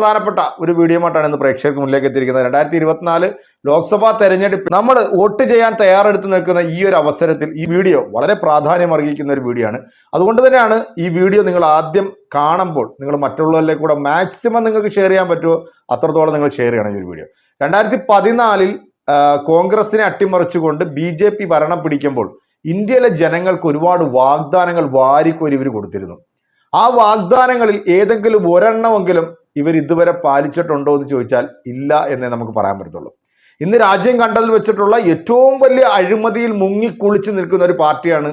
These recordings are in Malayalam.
പ്രധാനപ്പെട്ട ഒരു വീഡിയോ ആയിട്ടാണ് ഇന്ന് പ്രേക്ഷകർക്ക് മുന്നിലേക്ക് എത്തിയിരിക്കുന്നത്. രണ്ടായിരത്തി ഇരുപത്തിനാല് ലോക്സഭാ തെരഞ്ഞെടുപ്പ് നമ്മൾ വോട്ട് ചെയ്യാൻ തയ്യാറെടുത്ത് നിൽക്കുന്ന ഈ ഒരു അവസരത്തിൽ ഈ വീഡിയോ വളരെ പ്രാധാന്യം അർഹിക്കുന്ന ഒരു വീഡിയോ ആണ്. അതുകൊണ്ട് തന്നെയാണ് ഈ വീഡിയോ നിങ്ങൾ ആദ്യം കാണുമ്പോൾ നിങ്ങൾ മറ്റുള്ളവരിലേക്ക് കൂടെ മാക്സിമം നിങ്ങൾക്ക് ഷെയർ ചെയ്യാൻ പറ്റുമോ? അത്രത്തോളം നിങ്ങൾ ഷെയർ ചെയ്യണം ഈ ഒരു വീഡിയോ. രണ്ടായിരത്തി പതിനാലിൽ കോൺഗ്രസിനെ അട്ടിമറിച്ചുകൊണ്ട് ബി ജെ പി ഭരണം പിടിക്കുമ്പോൾ ഇന്ത്യയിലെ ജനങ്ങൾക്ക് ഒരുപാട് വാഗ്ദാനങ്ങൾ വാരിക്കോരി ഇവർ കൊടുത്തിരുന്നു. ആ വാഗ്ദാനങ്ങളിൽ ഏതെങ്കിലും ഒരെണ്ണമെങ്കിലും ഇവർ ഇതുവരെ പാലിച്ചിട്ടുണ്ടോ എന്ന് ചോദിച്ചാൽ ഇല്ല എന്നേ നമുക്ക് പറയാൻ പറ്റത്തുള്ളൂ. ഇന്ന് രാജ്യം കണ്ടതിൽ വെച്ചിട്ടുള്ള ഏറ്റവും വലിയ അഴിമതിയിൽ മുങ്ങിക്കുളിച്ച് നിൽക്കുന്ന ഒരു പാർട്ടിയാണ്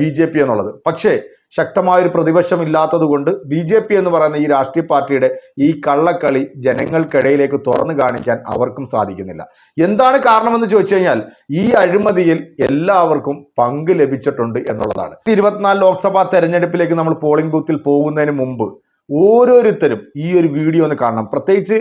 ബി ജെ പി എന്നുള്ളത്. പക്ഷേ ശക്തമായൊരു പ്രതിപക്ഷം ഇല്ലാത്തത് കൊണ്ട് ബി ജെ പി എന്ന് പറയുന്ന ഈ രാഷ്ട്രീയ പാർട്ടിയുടെ ഈ കള്ളക്കളി ജനങ്ങൾക്കിടയിലേക്ക് തുറന്നു കാണിക്കാൻ അവർക്കും സാധിക്കുന്നില്ല. എന്താണ് കാരണമെന്ന് ചോദിച്ചു കഴിഞ്ഞാൽ ഈ അഴിമതിയിൽ എല്ലാവർക്കും പങ്ക് ലഭിച്ചിട്ടുണ്ട് എന്നുള്ളതാണ്. ഇരുപത്തിനാല് ലോക്സഭാ തെരഞ്ഞെടുപ്പിലേക്ക് നമ്മൾ പോളിംഗ് ബൂത്തിൽ പോകുന്നതിന് മുമ്പ് ഓരോരുത്തരും ഈ ഒരു വീഡിയോ ഒന്ന് കാണണം. പ്രത്യേകിച്ച്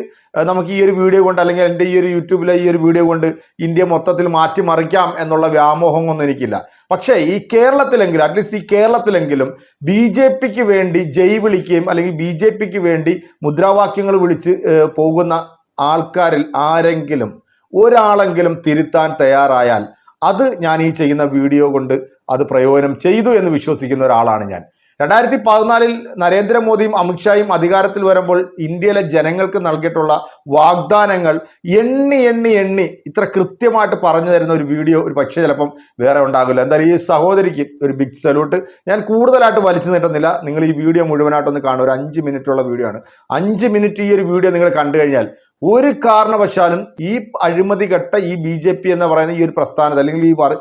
നമുക്ക് ഈ ഒരു വീഡിയോ കൊണ്ട് അല്ലെങ്കിൽ എന്റെ ഈ ഒരു യൂട്യൂബിലെ ഈ ഒരു വീഡിയോ കൊണ്ട് ഇന്ത്യ മൊത്തത്തിൽ മാറ്റിമറിക്കാം എന്നുള്ള വ്യാമോഹമൊന്നും എനിക്കില്ല. പക്ഷേ ഈ കേരളത്തിലെങ്കിലും അറ്റ്ലീസ്റ്റ് ഈ കേരളത്തിലെങ്കിലും ബി ജെ പിക്ക് വേണ്ടി ജയ് വിളിക്കുകയും അല്ലെങ്കിൽ ബി ജെ പിക്ക് വേണ്ടി മുദ്രാവാക്യങ്ങൾ വിളിച്ച് പോകുന്ന ആൾക്കാരിൽ ആരെങ്കിലും ഒരാളെങ്കിലും തിരുത്താൻ തയ്യാറായാൽ അത് ഞാൻ ഈ ചെയ്യുന്ന വീഡിയോ കൊണ്ട് അത് പ്രയോജനം ചെയ്തു എന്ന് വിശ്വസിക്കുന്ന ഒരാളാണ് ഞാൻ. രണ്ടായിരത്തി പതിനാലിൽ നരേന്ദ്രമോദിയും അമിത്ഷായും അധികാരത്തിൽ വരുമ്പോൾ ഇന്ത്യയിലെ ജനങ്ങൾക്ക് നൽകിയിട്ടുള്ള വാഗ്ദാനങ്ങൾ എണ്ണി എണ്ണി എണ്ണി ഇത്ര കൃത്യമായിട്ട് പറഞ്ഞു തരുന്ന ഒരു വീഡിയോ ഒരു പക്ഷേ ചിലപ്പം വേറെ ഉണ്ടാകില്ല. എന്തായാലും ഈ സഹോദരിക്ക് ഒരു ബിഗ് സല്യൂട്ട് ഞാൻ കൂടുതലായിട്ട് വലിച്ചു നീട്ടുന്നില്ല. നിങ്ങൾ ഈ വീഡിയോ മുഴുവനായിട്ടൊന്ന് കാണുക. ഒരു അഞ്ച് മിനിറ്റുള്ള വീഡിയോ ആണ്. അഞ്ച് മിനിറ്റ് ഈ ഒരു വീഡിയോ നിങ്ങൾ കണ്ടു കഴിഞ്ഞാൽ ഒരു കാരണവശാലും ഈ അഴിമതി ഘട്ട ഈ ബി ജെ പി എന്ന് പറയുന്ന ഈ ഒരു പ്രസ്ഥാനത്തെ അല്ലെങ്കിൽ ഈ വർ-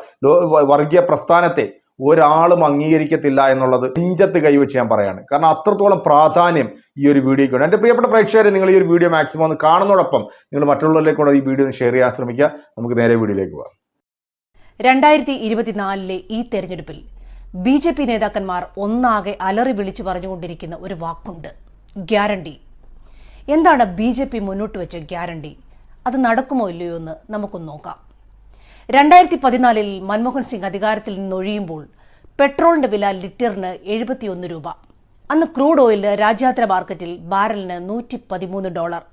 വർഗീയ പ്രസ്ഥാനത്തെ ഒരാളും അംഗീകരിക്കത്തില്ല എന്നുള്ളത് നെഞ്ചത്ത് കൈവച്ച് ഞാൻ പറയാണ്. കാരണം അത്രത്തോളം പ്രാധാന്യം ഈ ഒരു വീഡിയോയ്ക്ക് ഉണ്ട്. എന്റെ പ്രിയപ്പെട്ട പ്രേക്ഷകരെ നിങ്ങൾ ഈ ഒരു വീഡിയോ മാക്സിമം ഒന്ന് കാണുന്നതോടൊപ്പം നിങ്ങൾ മറ്റുള്ളവരിലേക്കൂടെ ഈ വീഡിയോ ഷെയർ ചെയ്യാൻ ശ്രമിക്കുക. നമുക്ക് നേരെ വീഡിയോയിലേക്ക് പോകാം. രണ്ടായിരത്തി ഇരുപത്തിനാലിലെ ഈ തെരഞ്ഞെടുപ്പിൽ ബി ജെ പി നേതാക്കന്മാർ ഒന്നാകെ അലറി വിളിച്ചു പറഞ്ഞുകൊണ്ടിരിക്കുന്ന ഒരു വാക്കുണ്ട് ഗ്യാരണ്ടി. എന്താണ് ബി ജെ പി മുന്നോട്ട് വെച്ച ഗ്യാരണ്ടി? അത് നടക്കുമോ ഇല്ലയോ എന്ന് നമുക്കൊന്ന് നോക്കാം. രണ്ടായിരത്തി പതിനാലിൽ മൻമോഹൻ സിംഗ് അധികാരത്തിൽ നിന്നൊഴിയുമ്പോൾ പെട്രോളിന്റെ വില ലിറ്ററിന് എഴുപത്തിയൊന്ന് രൂപ. അന്ന് ക്രൂഡ് ഓയിൽ രാജ്യാന്തര മാർക്കറ്റിൽ ബാരലിന് നൂറ്റി പതിമൂന്ന് ഡോളർ.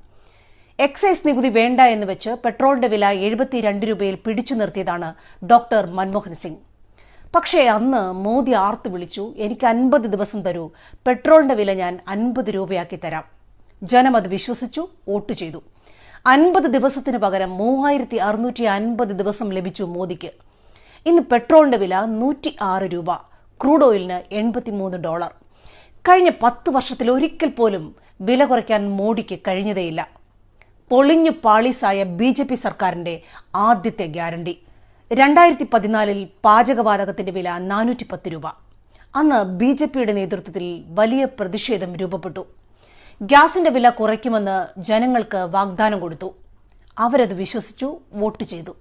എക്സൈസ് നികുതി വേണ്ട എന്ന് വെച്ച് പെട്രോളിന്റെ വില എഴുപത്തിരണ്ട് രൂപയിൽ പിടിച്ചു നിർത്തിയതാണ് ഡോക്ടർ മൻമോഹൻ സിംഗ്. പക്ഷേ അന്ന് മോദി ആർത്തു വിളിച്ചു എനിക്ക് അൻപത് ദിവസം തരൂ പെട്രോളിന്റെ വില ഞാൻ അൻപത് രൂപയാക്കി തരാം. ജനം അത് വിശ്വസിച്ചു വോട്ട് ചെയ്തു. അൻപത് ദിവസത്തിന് പകരം മൂവായിരത്തി അറുന്നൂറ്റി അൻപത് ദിവസം ലഭിച്ചു മോദിക്ക്. ഇന്ന് പെട്രോളിന്റെ വില നൂറ്റി ആറ് രൂപ ക്രൂഡ് ഓയിലിന് എൺപത്തിമൂന്ന് ഡോളർ. കഴിഞ്ഞ പത്ത് വർഷത്തിൽ ഒരിക്കൽ പോലും വില കുറയ്ക്കാൻ മോഡിക്ക് കഴിഞ്ഞതേയില്ല. പൊളിഞ്ഞു പാളീസായ ബി ജെ പി സർക്കാരിന്റെ ആദ്യത്തെ ഗ്യാരണ്ടി. രണ്ടായിരത്തി പതിനാലിൽ പാചകവാതകത്തിന്റെ വില നാനൂറ്റി പത്ത് രൂപ. അന്ന് ബി ജെ പിയുടെ നേതൃത്വത്തിൽ വലിയ പ്രതിഷേധം രൂപപ്പെട്ടു. ഗ്യാസിന്റെ വില കുറയ്ക്കുമെന്ന് ജനങ്ങൾക്ക് വാഗ്ദാനം കൊടുത്തു. അവരത് വിശ്വസിച്ചു വോട്ട് ചെയ്തു.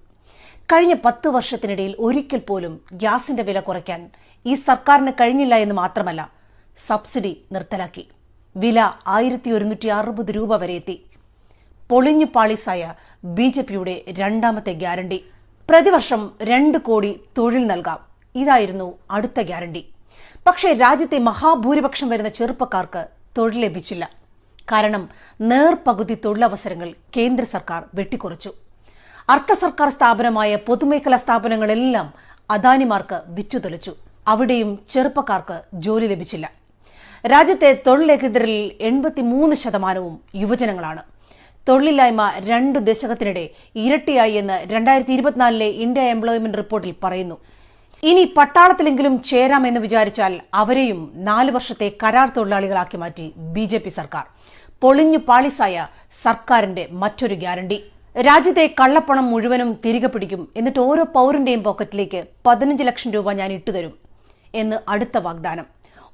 കഴിഞ്ഞ പത്ത് വർഷത്തിനിടയിൽ ഒരിക്കൽ പോലും ഗ്യാസിന്റെ വില കുറയ്ക്കാൻ ഈ സർക്കാരിന് കഴിഞ്ഞില്ല എന്ന് മാത്രമല്ല സബ്സിഡി നിർത്തലാക്കി. വില ആയിരത്തി ഒരുന്നൂറ്റി അറുപത് രൂപ വരെ എത്തി. പൊളിഞ്ഞു പാളീസായ ബി ജെ പിയുടെ രണ്ടാമത്തെ ഗ്യാരണ്ടി. പ്രതിവർഷം രണ്ട് കോടി തൊഴിൽ നൽകാം. ഇതായിരുന്നു അടുത്ത ഗ്യാരണ്ടി. പക്ഷേ രാജ്യത്തെ മഹാഭൂരിപക്ഷം വരുന്ന ചെറുപ്പക്കാർക്ക് തൊഴിൽ ലഭിച്ചില്ല. കാരണം നേർപകുതി തൊഴിലവസരങ്ങൾ കേന്ദ്ര സർക്കാർ വെട്ടിക്കുറച്ചു. അർദ്ധ സർക്കാർ സ്ഥാപനമായ പൊതുമേഖലാ സ്ഥാപനങ്ങളെല്ലാം അദാനിമാർക്ക് വിറ്റുതെളിച്ചു. അവിടെയും ചെറുപ്പക്കാർക്ക് ജോലി ലഭിച്ചില്ല. രാജ്യത്തെ തൊഴിലേഖിതരിൽ എൺപത്തിമൂന്ന് ശതമാനവും യുവജനങ്ങളാണ്. തൊഴിലില്ലായ്മ രണ്ടു ദശകത്തിനിടെ ഇരട്ടിയായി എന്ന് രണ്ടായിരത്തി ഇരുപത്തിനാലിലെ ഇന്ത്യ എംപ്ലോയ്മെന്റ് റിപ്പോർട്ടിൽ പറയുന്നു. ഇനി പട്ടാളത്തിലെങ്കിലും ചേരാമെന്ന് വിചാരിച്ചാൽ അവരെയും നാല് വർഷത്തെ കരാർ തൊഴിലാളികളാക്കി മാറ്റി ബി സർക്കാർ. പൊളിഞ്ഞു പാളിസായ സർക്കാരിന്റെ മറ്റൊരു ഗ്യാരണ്ടി. രാജ്യത്തെ കള്ളപ്പണം മുഴുവനും തിരികെ പിടിക്കും. എന്നിട്ട് ഓരോ പൗരന്റെയും പോക്കറ്റിലേക്ക് പതിനഞ്ച് ലക്ഷം രൂപ ഞാൻ ഇട്ടുതരും എന്ന് അടുത്ത വാഗ്ദാനം.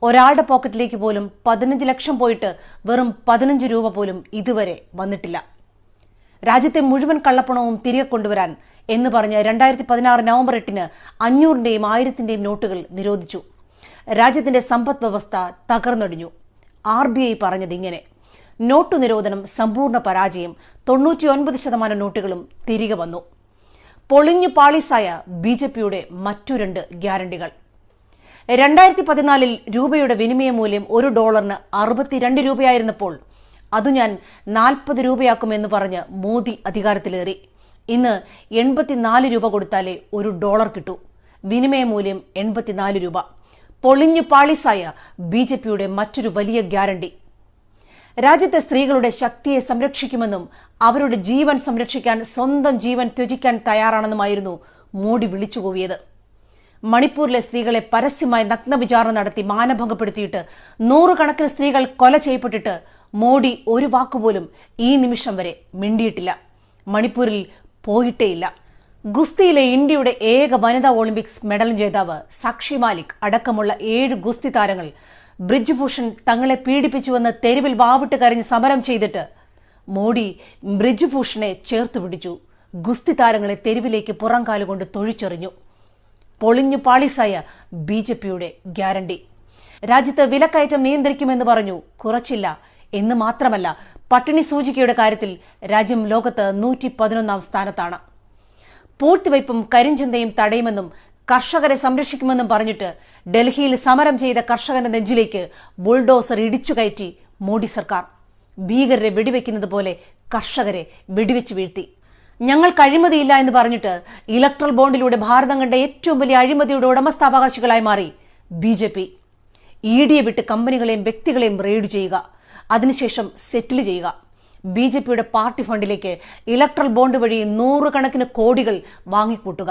ഒരാളുടെ പോക്കറ്റിലേക്ക് പോലും പതിനഞ്ച് ലക്ഷം പോയിട്ട് വെറും പതിനഞ്ച് രൂപ പോലും ഇതുവരെ വന്നിട്ടില്ല. രാജ്യത്തെ മുഴുവൻ കള്ളപ്പണവും തിരികെ കൊണ്ടുവരാൻ എന്ന് പറഞ്ഞ് രണ്ടായിരത്തി പതിനാറ് നവംബർ എട്ടിന് അഞ്ഞൂറിന്റെയും ആയിരത്തിന്റെയും നോട്ടുകൾ നിരോധിച്ചു. രാജ്യത്തിന്റെ സമ്പദ് വ്യവസ്ഥ തകർന്നടിഞ്ഞു. ആർ ബി ഐ പറഞ്ഞത് ഇങ്ങനെ നോട്ടു നിരോധനം സമ്പൂർണ പരാജയം. തൊണ്ണൂറ്റിയൊൻപത് ശതമാനം നോട്ടുകളും തിരികെ വന്നു. പൊളിഞ്ഞു പാളീസായ ബി ജെ പിയുടെ മറ്റു രണ്ട് ഗ്യാരണ്ടികൾ. രണ്ടായിരത്തി പതിനാലിൽ രൂപയുടെ വിനിമയ മൂല്യം ഒരു ഡോളറിന് അറുപത്തിരണ്ട് രൂപയായിരുന്നപ്പോൾ അത് ഞാൻ നാൽപ്പത് രൂപയാക്കുമെന്ന് പറഞ്ഞ് മോദി അധികാരത്തിലേറി. ഇന്ന് എൺപത്തിനാല് രൂപ കൊടുത്താലേ ഒരു ഡോളർ കിട്ടു. വിനിമയ മൂല്യം എൺപത്തിനാല് രൂപ. പൊളിഞ്ഞു പാളിസായ ബി ജെ പിയുടെ മറ്റൊരു വലിയ ഗ്യാരണ്ടി. രാജ്യത്തെ സ്ത്രീകളുടെ ശക്തിയെ സംരക്ഷിക്കുമെന്നും അവരുടെ ജീവൻ സംരക്ഷിക്കാൻ സ്വന്തം ജീവൻ ത്യജിക്കാൻ തയ്യാറാണെന്നുമായിരുന്നു മോഡി വിളിച്ചുകൂവിയത്. മണിപ്പൂരിലെ സ്ത്രീകളെ പരസ്യമായി നഗ്നവിചാരണ നടത്തി മാനഭംഗപ്പെടുത്തിയിട്ട് നൂറുകണക്കിന് സ്ത്രീകൾ കൊല ചെയ്യപ്പെട്ടിട്ട് മോഡി ഒരു വാക്കുപോലും ഈ നിമിഷം വരെ മിണ്ടിയിട്ടില്ല. മണിപ്പൂരിൽ പോയിട്ടേയില്ല. ഗുസ്തിയിലെ ഇന്ത്യയുടെ ഏക വനിതാ ഒളിമ്പിക്സ് മെഡൽ ജേതാവ് സാക്ഷി മാലിക് അടക്കമുള്ള ഏഴ് ഗുസ്തി താരങ്ങൾ ബ്രിജ് ഭൂഷൺ തങ്ങളെ പീഡിപ്പിച്ചുവെന്ന് തെരുവിൽ വാവിട്ട് കരഞ്ഞ് സമരം ചെയ്തിട്ട് മോഡി ബ്രിജ് ഭൂഷണെ ചേർത്ത് പിടിച്ചു. ഗുസ്തി താരങ്ങളെ തെരുവിലേക്ക് പുറംകാലുകൊണ്ട് തൊഴിച്ചെറിഞ്ഞു. പൊളിഞ്ഞു പാളിസായ ബി ജെ പിയുടെ ഗ്യാരണ്ടി. രാജ്യത്ത് വിലക്കയറ്റം നിയന്ത്രിക്കുമെന്ന് പറഞ്ഞു. കുറച്ചില്ല എന്ന് മാത്രമല്ല പട്ടിണി സൂചികയുടെ കാര്യത്തിൽ രാജ്യം ലോകത്ത് നൂറ്റി പതിനൊന്നാം സ്ഥാനത്താണ്. പൂഴ്ത്തിവയ്പും കരിഞ്ചന്തയും തടയുമെന്നും കർഷകരെ സംരക്ഷിക്കുമെന്നും പറഞ്ഞിട്ട് ഡൽഹിയിൽ സമരം ചെയ്ത കർഷകന്റെ നെഞ്ചിലേക്ക് ബുൾഡോസർ ഇടിച്ചു കയറ്റി മോഡി സർക്കാർ. ഭീകരരെ വെടിവെക്കുന്നത് പോലെ കർഷകരെ വെടിവെച്ച് വീഴ്ത്തി. ഞങ്ങൾ കഴിമതിയില്ല എന്ന് പറഞ്ഞിട്ട് ഇലക്ട്രൽ ബോണ്ടിലൂടെ ഭാരതം കണ്ട ഏറ്റവും വലിയ അഴിമതിയുടെ ഉടമസ്ഥാവകാശികളായി മാറി ബി ജെ പി. ഇ ഡിയെ വിട്ട് കമ്പനികളെയും വ്യക്തികളെയും റെയ്ഡ് ചെയ്യുക. അതിനുശേഷം സെറ്റിൽ ചെയ്യുക. ബി ജെ പിയുടെ പാർട്ടി ഫണ്ടിലേക്ക് ഇലക്ട്രൽ ബോണ്ട് വഴി നൂറുകണക്കിന് കോടികൾ വാങ്ങിക്കൂട്ടുക.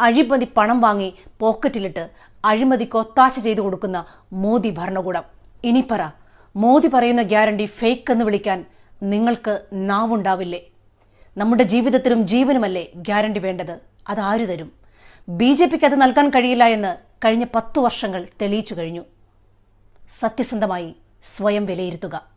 അഴിമതി പണം വാങ്ങി പോക്കറ്റിലിട്ട് അഴിമതിക്ക് ഒത്താശ ചെയ്തു കൊടുക്കുന്ന മോദി ഭരണകൂടം. ഇനി പറ മോദി പറയുന്ന ഗ്യാരണ്ടി ഫേക്ക് എന്ന് വിളിക്കാൻ നിങ്ങൾക്ക് നാവുണ്ടാവില്ലേ? നമ്മുടെ ജീവിതത്തിലും ജീവനുമല്ലേ ഗ്യാരണ്ടി വേണ്ടത്? അത് ആര് തരും? ബി ജെ പിക്ക് അത് നൽകാൻ കഴിയില്ല എന്ന് കഴിഞ്ഞ പത്തു വർഷങ്ങൾ തെളിയിച്ചു കഴിഞ്ഞു. സത്യസന്ധമായി സ്വയം വിലയിരുത്തുക.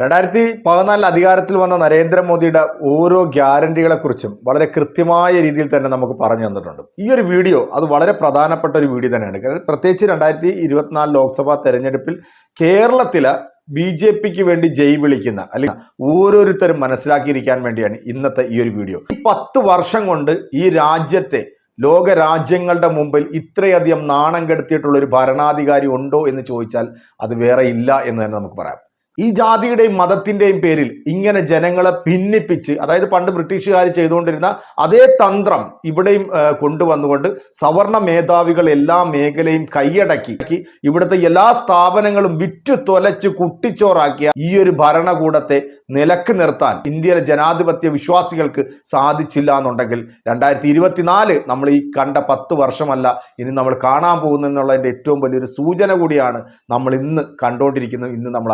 രണ്ടായിരത്തി പതിനാലിൽ അധികാരത്തിൽ വന്ന നരേന്ദ്രമോദിയുടെ ഓരോ ഗ്യാരണ്ടികളെക്കുറിച്ചും വളരെ കൃത്യമായ രീതിയിൽ തന്നെ നമുക്ക് പറഞ്ഞു തന്നിട്ടുണ്ട്. ഈ ഒരു വീഡിയോ അത് വളരെ പ്രധാനപ്പെട്ട ഒരു വീഡിയോ തന്നെയാണ്. കാരണം പ്രത്യേകിച്ച് രണ്ടായിരത്തി ഇരുപത്തിനാല് ലോക്സഭാ തെരഞ്ഞെടുപ്പിൽ കേരളത്തിലെ ബി ജെ പിക്ക് വേണ്ടി ജയ് വിളിക്കുന്ന അല്ലെങ്കിൽ ഓരോരുത്തരും മനസ്സിലാക്കിയിരിക്കാൻ വേണ്ടിയാണ് ഇന്നത്തെ ഈ ഒരു വീഡിയോ. ഈ പത്ത് വർഷം കൊണ്ട് ഈ രാജ്യത്തെ ലോക രാജ്യങ്ങളുടെ മുമ്പിൽ ഇത്രയധികം നാണം കെടുത്തിയിട്ടുള്ള ഒരു ഭരണാധികാരി ഉണ്ടോ എന്ന് ചോദിച്ചാൽ അത് വേറെ ഇല്ല എന്ന് തന്നെ നമുക്ക് പറയാം. ഈ ജാതിയുടെയും മതത്തിന്റെയും പേരിൽ ഇങ്ങനെ ജനങ്ങളെ ഭിന്നിപ്പിച്ച് അതായത് പണ്ട് ബ്രിട്ടീഷുകാർ ചെയ്തുകൊണ്ടിരുന്ന അതേ തന്ത്രം ഇവിടെയും കൊണ്ടുവന്നുകൊണ്ട് സവർണ മേധാവികൾ എല്ലാ മേഖലയും കൈയടക്കി. ഇവിടുത്തെ എല്ലാ സ്ഥാപനങ്ങളും വിറ്റു തൊലച്ച് കുട്ടിച്ചോറാക്കിയ ഈ ഒരു ഭരണകൂടത്തെ നിലയ്ക്ക് നിർത്താൻ ഇന്ത്യയിലെ ജനാധിപത്യ വിശ്വാസികൾക്ക് സാധിച്ചില്ല എന്നുണ്ടെങ്കിൽ രണ്ടായിരത്തി ഇരുപത്തിനാല് നമ്മൾ ഈ കണ്ട പത്ത് വർഷമല്ല ഇനി നമ്മൾ കാണാൻ പോകുന്നു എന്നുള്ളതിന്റെ ഏറ്റവും വലിയൊരു സൂചന കൂടിയാണ് നമ്മൾ ഇന്ന് കണ്ടുകൊണ്ടിരിക്കുന്നത് ഇന്ന് നമ്മൾ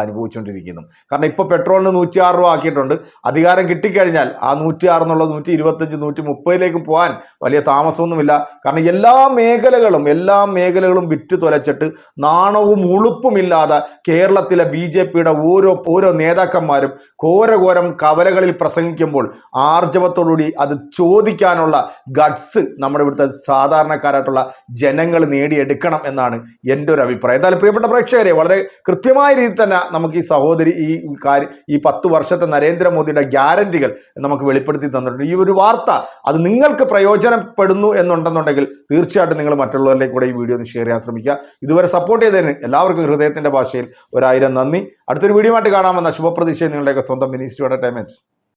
അനുഭവിച്ചുകൊണ്ടിരിക്കുന്നു കാരണം ഇപ്പോൾ പെട്രോളിന് നൂറ്റി ആറ് രൂപ ആക്കിയിട്ടുണ്ട്. അധികാരം കിട്ടിക്കഴിഞ്ഞാൽ ആ നൂറ്റി ആറ് എന്നുള്ളത് നൂറ്റി ഇരുപത്തഞ്ച് നൂറ്റി മുപ്പതിലേക്ക് പോകാൻ വലിയ താമസമൊന്നുമില്ല. കാരണം എല്ലാ മേഖലകളും എല്ലാ മേഖലകളും വിറ്റ് തുലച്ചിട്ട് നാണവും ഉളുപ്പുമില്ലാതെ കേരളത്തിലെ ബി ജെ പിയുടെ ഓരോ ഓരോ നേതാക്കന്മാരും ഘോരഘോരം കവലകളിൽ പ്രസംഗിക്കുമ്പോൾ ആർജവത്തോടുകൂടി അത് ചോദിക്കാനുള്ള ഗഡ്സ് നമ്മുടെ ഇവിടുത്തെ സാധാരണക്കാരായിട്ടുള്ള ജനങ്ങൾ നേടിയെടുക്കണം എന്നാണ് എന്റെ ഒരു അഭിപ്രായം. എന്തായാലും പ്രിയപ്പെട്ട പ്രേക്ഷകരെ വളരെ കൃത്യമായ രീതിയിൽ തന്നെ നമുക്ക് ഈ സഹോദരി ഈ കാര്യം ഈ പത്ത് വർഷത്തെ നരേന്ദ്രമോദിയുടെ ഗ്യാരണ്ടികൾ നമുക്ക് വെളിപ്പെടുത്തി തന്നിട്ടുണ്ട്. ഈ ഒരു വാർത്ത അത് നിങ്ങൾക്ക് പ്രയോജനപ്പെടുന്നു എന്നുണ്ടെന്നുണ്ടെങ്കിൽ തീർച്ചയായിട്ടും നിങ്ങൾ മറ്റുള്ളവരിലേക്ക് കൂടെ ഈ വീഡിയോ ഒന്ന് ഷെയർ ചെയ്യാൻ ശ്രമിക്കുക. ഇതുവരെ സപ്പോർട്ട് ചെയ്തതിന് എല്ലാവർക്കും ഹൃദയത്തിന്റെ ഭാഷയിൽ ഒരായിരം നന്ദി. അടുത്തൊരു വീഡിയോ ആയിട്ട് കാണാമെന്ന ശുഭപ്രതീക്ഷയിൽ നിങ്ങളുടെയൊക്കെ സ്വന്തം മിനിസ്റ്റർ എന്റർടൈൻമെന്റ്